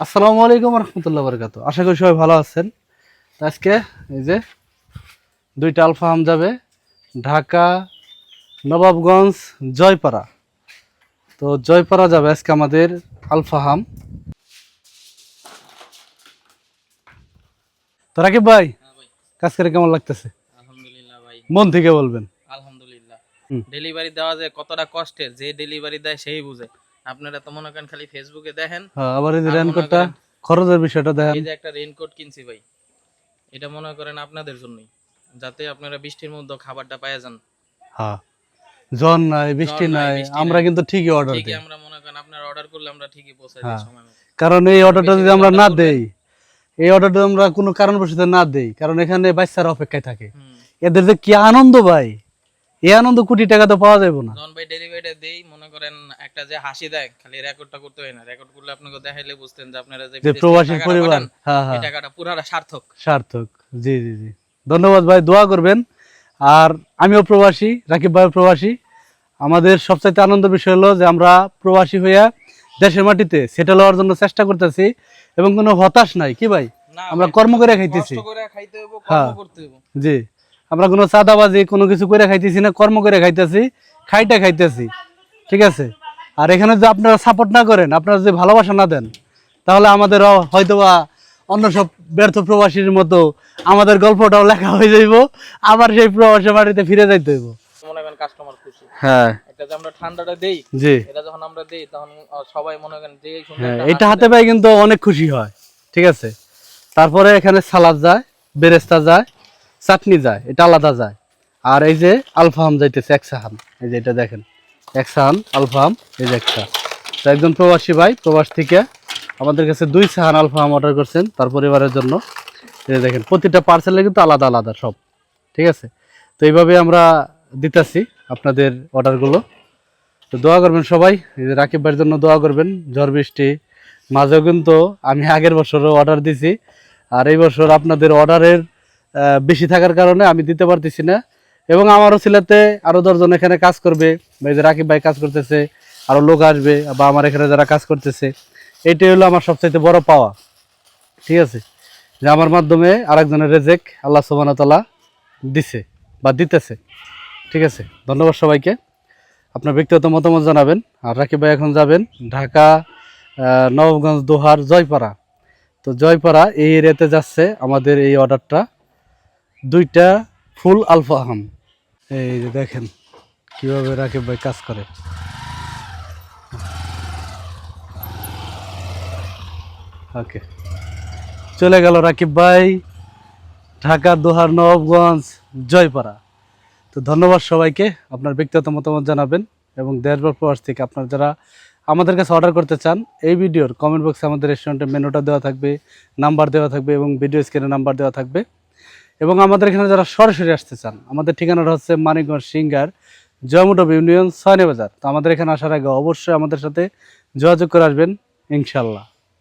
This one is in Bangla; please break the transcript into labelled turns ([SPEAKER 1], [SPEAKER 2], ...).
[SPEAKER 1] আসসালামু আলাইকুম রহমতুল্লাহ বরকাত আশা করি সবাই ভালো আছেন। আজকে এই যে দুইটা আলফা হাম যাবে ঢাকা নবাবগঞ্জ জয়পাড়া। তো জয়পাড়া যাবে আজকে আমাদের আলফা হাম। তো রাকিব ভাই কাজ করে কেমন লাগতেছে?
[SPEAKER 2] আলহামদুলিল্লাহ ভাই।
[SPEAKER 1] মন থেকে বলবেন।
[SPEAKER 2] আলহামদুলিল্লাহ। ডেলিভারি দেওয়া যে কতটা কষ্টের যে ডেলিভারি দেয় সেই বুঝে। আপনারা তো মনে করেন খালি ফেসবুকে দেখেন।
[SPEAKER 1] হ্যাঁ, আবার এই যে রেনকোটটা খরচের বিষয়টা দেখেন।
[SPEAKER 2] এই যে একটা রেইনকোট কিনছি ভাই এটা মনে করেন আপনাদের জন্যই যাতে আপনারা বৃষ্টির মধ্যে খাবারটা পাওয়া যান।
[SPEAKER 1] হ্যাঁ জন নাই বৃষ্টি
[SPEAKER 2] নাই,
[SPEAKER 1] আমরা কিন্তু ঠিকই অর্ডার দিই।
[SPEAKER 2] আমরা মনে করেন আপনারা অর্ডার করলে আমরা ঠিকই পৌঁছে
[SPEAKER 1] হ্যাঁ।
[SPEAKER 2] দিই সময় মতো।
[SPEAKER 1] কারণ এই অর্ডারটা যদি আমরা না দেই এই অর্ডারটা আমরা কোনো কারণবশত না দেই কারণ এখানে বাচ্চারা অপেক্ষায় থাকে। এদের যে কি আনন্দ ভাই। এই আনন্দ কোটি টাকা তো পাওয়া যাবে না।
[SPEAKER 2] ভাই ডেলিভারিটা দেই মনে করেন একটা যে হাসি দেয় খালি রেকর্ডটা করতে হয় না। রেকর্ড করলে আপনাকে দেখাইলে বুঝতেন যে আপনারা যে
[SPEAKER 1] প্রবাসী পরিবার হ্যাঁ হ্যাঁ।
[SPEAKER 2] টাকাটা পুরাটা সার্থক।
[SPEAKER 1] সার্থক জি জি জি। ধন্যবাদ ভাই দোয়া করবেন। আর আমিও প্রবাসী রাকিব ভাই প্রবাসী। আমাদের সবচাইতে আনন্দ বিষয় হলো যে আমরা প্রবাসী হইয়া দেশের মাটিতে সেটেল হওয়ার জন্য চেষ্টা করতেছি এবং কোনো হতাশ নাই কি ভাই? আমরা কর্ম করে খাইতেছি। হ্যাঁ। জি। আমরা কোনো চাঁদাবাজি কোনো কিছু করে খাইতেছি না কর্ম করে খাইতেছি খাইটা খাইতেছি। ঠিক আছে? আর এখানে যদি আপনারা সাপোর্ট না করেন আপনারা যদি ভালোবাসা না দেন তাহলে আমাদের হয়তোবা অন্য সব ব্যর্থ প্রবাসীর মতো আমাদের গল্পটাও লেখা হয়ে যাইব আবার সেই প্রবাসী বাড়িতে ফিরে যাইতে হইব।
[SPEAKER 2] মনে করেন কাস্টমার খুশি।
[SPEAKER 1] হ্যাঁ।
[SPEAKER 2] একটা যে আমরা ঠান্ডাটা দেই
[SPEAKER 1] জি।
[SPEAKER 2] এটা যখন আমরা দেই তখন সবাই মনে করেন যে সুন্দর
[SPEAKER 1] হ্যাঁ
[SPEAKER 2] একটা
[SPEAKER 1] এটা হাতে পাই কিন্তু অনেক খুশি হয়। ঠিক আছে? তারপরে এখানে সালাদ যায় বেরেস্তা যায় চাটনি যায়, এটা আলাদা যায়। আর এই যে আলফাহাম যাইতেছে এক সাহান এই যে এটা দেখেন এক সাহান আলফাহাম এই যে একটা তো একজন প্রবাসী ভাই, প্রবাস থেকে আমাদের কাছে দুই সাহান আলফাহাম অর্ডার করছেন তার পরিবারের জন্য। এই দেখেন, প্রতিটা পার্সেলে কিন্তু আলাদা আলাদা সব, ঠিক আছে? তো এইভাবে আমরা দিতেছি আপনাদের অর্ডারগুলো তো দোয়া করবেন সবাই, এই যে রাকিব ভাইয়ের জন্য দোয়া করবেন। ঝড় বৃষ্টি, মাঝেও কিন্তু আমি আগের বছরও অর্ডার দিছি। আর এই বছর আপনাদের অর্ডারের বেশি থাকার কারণে আমি দিতে পারতেছি না। এবং আমারও ছেলেতে আরও দশজন এখানে কাজ করবে। বা যে রাকিব ভাই কাজ করতেছে আরও লোক আসবে, বা আমার এখানে যারা কাজ করতেছে এইটাই হলো আমার সবচাইতে বড় পাওয়া। ঠিক আছে? যে আমার মাধ্যমে আরেকজনের রেজেক আল্লাহ সুবাহতাল্লাহ দিছে বা দিতেছে। ঠিক আছে? ধন্যবাদ সবাইকে। আপনার ব্যক্তিগত মতামত জানাবেন। আর রাকিব ভাই এখন যাবেন ঢাকা নবগঞ্জ দোহার, জয়পাড়া। তো জয়পাড়া এই এরিয়াতে যাচ্ছে আমাদের এই অর্ডারটা। দুইটা ফুল আলফা আহাম এই যে দেখেন কীভাবে রাকিব ভাই কাজ করে। ওকে। চলে গেল রাকিব ভাই, ঢাকা, দোহার, নবাবগঞ্জ, জয়পাড়া। তো ধন্যবাদ সবাইকে, আপনার ব্যক্তিগত মতামত জানাবেন এবং দেশ বা প্রবাস থেকে আপনার যারা আমাদের কাছে অর্ডার করতে চান, এই ভিডিওর কমেন্ট বক্সে আমাদের রেস্টুরেন্টের মেনুটা দেওয়া থাকবে নাম্বার দেওয়া থাকবে এবং ভিডিও স্ক্রিনে নাম্বার দেওয়া থাকবে। এবং আমাদের এখানে যারা সরাসরি আসতে চান, আমাদের ঠিকানাটা হচ্ছে মানিকগঞ্জ সিঙ্গার জয়মুটব ইউনিয়ন, সয়নে বাজার। তো আমাদের এখানে আসার আগে অবশ্যই আমাদের সাথে যোগাযোগ করে আসবেন, ইনশাল্লাহ।